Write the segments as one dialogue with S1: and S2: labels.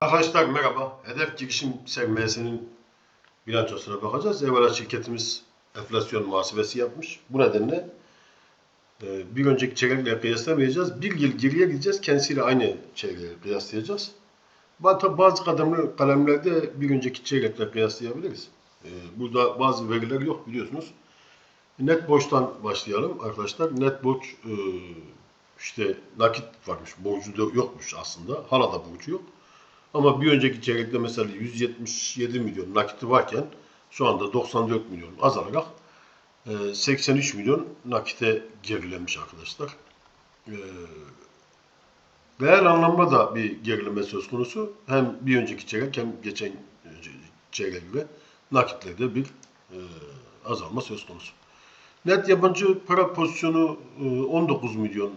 S1: Arkadaşlar merhaba. Hedef girişim sermayesinin bilançosuna bakacağız. Evvela şirketimiz enflasyon muhasebesi yapmış. Bu nedenle e, bir önceki çeyrekle kıyaslamayacağız. Bir yıl geriye gideceğiz. Kendisiyle aynı çeyreği kıyaslayacağız. Bazı kalemler, kalemlerde bir önceki çeyrekle kıyaslayabiliriz. E, Burada bazı veriler yok biliyorsunuz. Net borçtan başlayalım arkadaşlar. Net borç e, işte nakit varmış. Borcu da yokmuş aslında. Hala da borcu yok. Ama bir önceki çeyrekte mesela 177 milyon nakiti varken şu anda 94 milyon azalarak e, 83 milyon nakite gerilemiş arkadaşlar. E, Değer anlamda da bir gerileme söz konusu. Hem bir önceki çeyrek hem geçen çeyreğe göre nakitlerde bir e, azalma söz konusu. Net yabancı para pozisyonu e, 19 milyon e,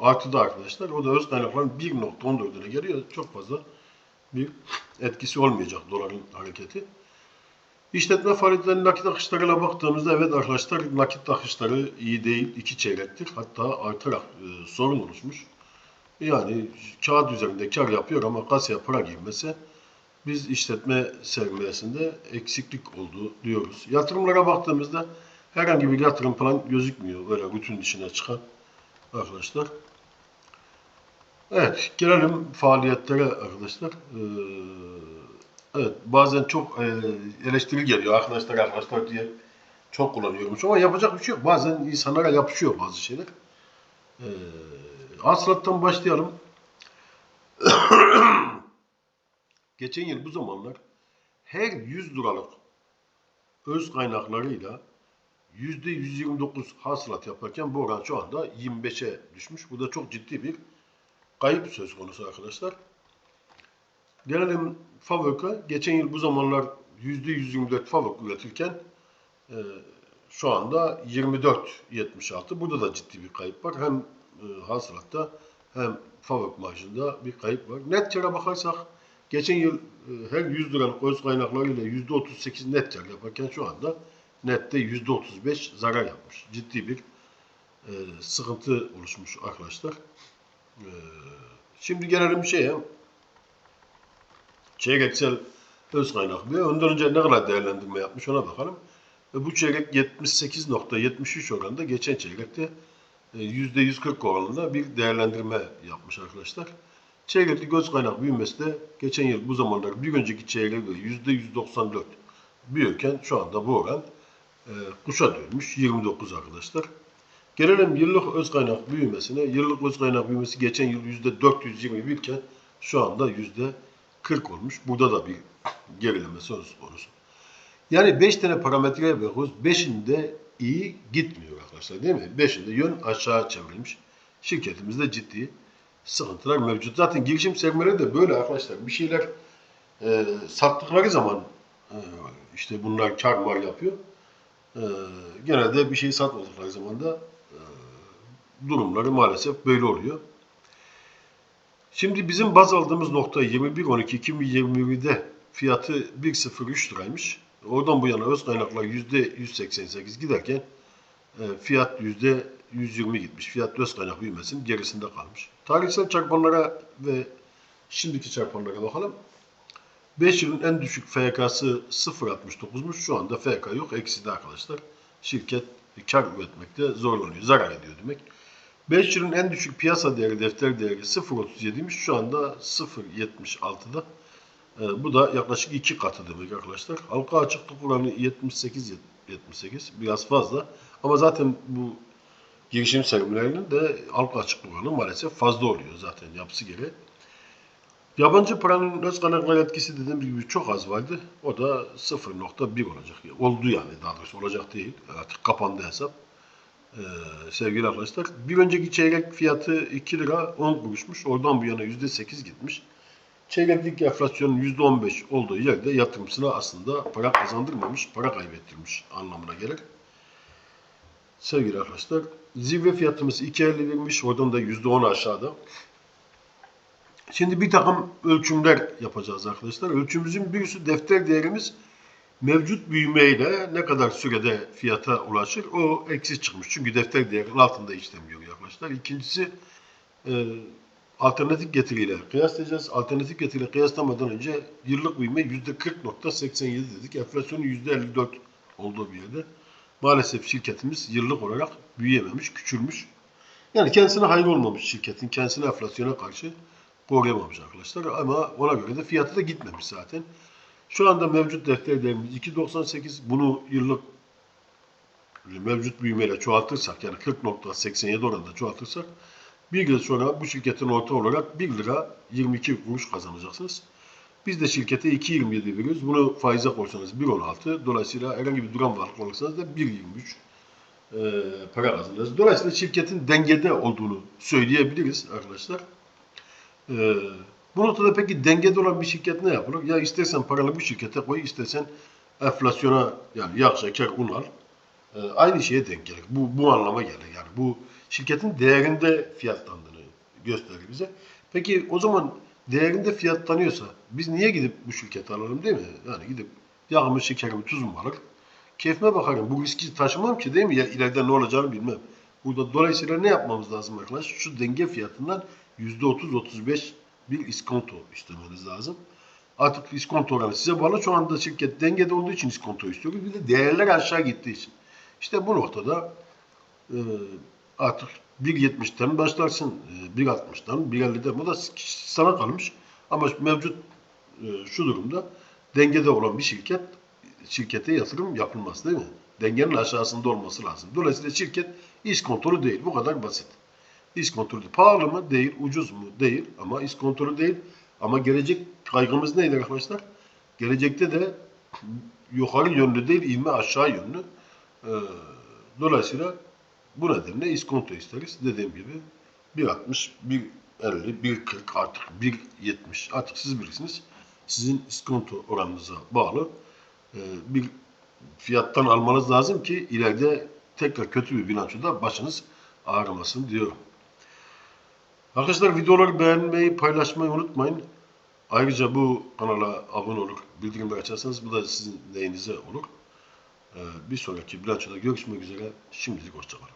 S1: artıda arkadaşlar. O da öz kaynakların 1.14'üne geliyor. Çok fazla bir etkisi olmayacak doların hareketi. İşletme faaliyetlerinin nakit akışlarına baktığımızda evet arkadaşlar nakit akışları iyi değil. iki çeyrektir. Hatta artarak e, sorun oluşmuş. Yani kağıt üzerinde kar yapıyor ama kasaya para girmesi biz işletme sermayesinde eksiklik oldu diyoruz. Yatırımlara baktığımızda herhangi bir yatırım falan gözükmüyor. Böyle rutin dışına çıkan arkadaşlar. Evet, gelelim faaliyetlere arkadaşlar. Ee, evet, bazen çok e, eleştiri geliyor arkadaşlar arkadaşlar diye çok kullanıyormuş ama yapacak bir şey yok. Bazen insanlara yapışıyor bazı şeyler. Ee, hasılattan başlayalım. Geçen yıl bu zamanlar her 100 liralık öz kaynaklarıyla %129 hasılat yaparken bu oran şu anda 25'e düşmüş. Bu da çok ciddi bir kayıp söz konusu arkadaşlar. Gelelim Favök'a. Geçen yıl bu zamanlar %124 Favök üretirken e, şu anda 24.76. Burada da ciddi bir kayıp var. Hem e, hasılatta hem Favök marjında bir kayıp var. Net kâra bakarsak geçen yıl e, her 100 liralık öz kaynaklarıyla %38 net kâr yaparken şu anda nette %35 zarar yapmış. Ciddi bir e, sıkıntı oluşmuş arkadaşlar. Ee, Şimdi gelelim şeye. Çeyreksel öz kaynak bir. Ondan önce ne kadar değerlendirme yapmış ona bakalım. Ve bu çeyrek 78.73 oranında geçen çeyrekte e, %140 oranında bir değerlendirme yapmış arkadaşlar. Çeyrekli göz kaynak büyümesi de geçen yıl bu zamanlar bir önceki çeyreğe göre %194 büyürken şu anda bu oran e, kuşa dönmüş 29 arkadaşlar. Gelelim yıllık öz kaynak büyümesine. Yıllık öz kaynak büyümesi geçen yıl %421 iken şu anda %40 olmuş. Burada da bir gerileme söz konusu. Yani 5 tane parametreye bakıyoruz. 5'inde iyi gitmiyor arkadaşlar değil mi? 5'inde yön aşağı çevrilmiş. Şirketimizde ciddi sıkıntılar mevcut. Zaten girişim sermayeleri de böyle arkadaşlar. Bir şeyler e, sattıkları zaman e, işte bunlar kar var yapıyor. E, genelde bir şey satmadıkları zaman da durumları maalesef böyle oluyor. Şimdi bizim baz aldığımız nokta 21.12.2021'de fiyatı 1.03 liraymış. Oradan bu yana öz kaynaklar %188 giderken e, fiyat %120 gitmiş. Fiyat öz kaynak büyümesinin gerisinde kalmış. Tarihsel çarpanlara ve şimdiki çarpanlara bakalım. 5 yılın en düşük FK'sı 0.69'muş. Şu anda FK yok. Ekside arkadaşlar. Şirket kar üretmekte zorlanıyor. Zarar ediyor demek. 5 yılın en düşük piyasa değeri, defter değeri 0.37'ymiş. Şu anda 0.76'da. Ee, bu da yaklaşık iki katı demek arkadaşlar. Halka açıklık oranı 78 78 biraz fazla. Ama zaten bu girişim sermayelerinin de halka açıklık oranı maalesef fazla oluyor zaten yapısı gereği. Yabancı paranın öz kaynaklar etkisi dediğim gibi çok az vardı. O da 0.1 olacak. Oldu yani daha doğrusu olacak değil. Artık kapandı hesap. Ee, sevgili arkadaşlar. Bir önceki çeyrek fiyatı 2 lira 10 kuruşmuş. Oradan bu yana %8 gitmiş. Çeyreklik enflasyonun %15 olduğu yerde yatırımcısına aslında para kazandırmamış, para kaybettirmiş anlamına gelir. Sevgili arkadaşlar, zirve fiyatımız 2.50 vermiş. Oradan da %10 aşağıda. Şimdi bir takım ölçümler yapacağız arkadaşlar. Ölçümümüzün birisi defter değerimiz mevcut büyümeyle ne kadar sürede fiyata ulaşır o eksi çıkmış. Çünkü defter değerinin altında işlem görüyor arkadaşlar. İkincisi e, alternatif getiriyle kıyaslayacağız. Alternatif getiriyle kıyaslamadan önce yıllık büyüme %40.87 dedik. Enflasyonun %54 olduğu bir yerde. Maalesef şirketimiz yıllık olarak büyüyememiş, küçülmüş. Yani kendisine hayır olmamış şirketin, kendisine enflasyona karşı koruyamamış arkadaşlar. Ama ona göre de fiyatı da gitmemiş zaten. Şu anda mevcut defter değerimiz 2.98. Bunu yıllık mevcut büyümeyle çoğaltırsak yani 40.87 oranında çoğaltırsak bir yıl sonra bu şirketin orta olarak 1 lira 22 kuruş kazanacaksınız. Biz de şirkete 2.27 veriyoruz. Bunu faize koysanız 1.16. Dolayısıyla herhangi bir duran varlık olursanız da 1.23 e, para kazanırız. Dolayısıyla şirketin dengede olduğunu söyleyebiliriz arkadaşlar. E, bu noktada peki dengede olan bir şirket ne yapılır? Ya istersen paranı bu şirkete koy, istersen enflasyona yani yağ, şeker, un al. E, aynı şeye denk gelir. Bu, bu anlama gelir. Yani bu şirketin değerinde fiyatlandığını gösterir bize. Peki o zaman değerinde fiyatlanıyorsa biz niye gidip bu şirketi alalım değil mi? Yani gidip yağımı, şekerimi, tuzumu alır. Keyfime bakarım. Bu riski taşımam ki değil mi? Ya ileride ne olacağını bilmem. Burada dolayısıyla ne yapmamız lazım arkadaşlar? Şu denge fiyatından %30-35 bir iskonto istemeniz lazım. Artık iskonto oranı size bağlı. Şu anda şirket dengede olduğu için iskonto istiyoruz. Bir de değerler aşağı gittiği için. İşte bu noktada e, artık 1.70'ten başlarsın. e, 1.60'dan, 1.50'den. Bu da sana kalmış. Ama mevcut e, şu durumda dengede olan bir şirket şirkete yatırım yapılmaz değil mi? Dengenin aşağısında olması lazım. Dolayısıyla şirket iş değil. Bu kadar basit. İş kontrolü değil. Pahalı mı? Değil. Ucuz mu? Değil. Ama iş kontrolü değil. Ama gelecek kaygımız neydi arkadaşlar? Gelecekte de yukarı yönlü değil, ivme aşağı yönlü. Ee, dolayısıyla bu nedenle iskonto isteriz. Dediğim gibi 1.60, 1.50, 1.40 artık 1.70 artık siz bilirsiniz. Sizin iskonto oranınıza bağlı e, bir fiyattan almanız lazım ki ileride tekrar kötü bir bilançoda başınız ağrımasın diyorum. Arkadaşlar videoları beğenmeyi, paylaşmayı unutmayın. Ayrıca bu kanala abone olur, bildirimleri açarsanız bu da sizin lehinize olur. Ee, Bir sonraki bilançoda görüşmek üzere. Şimdilik hoşçakalın.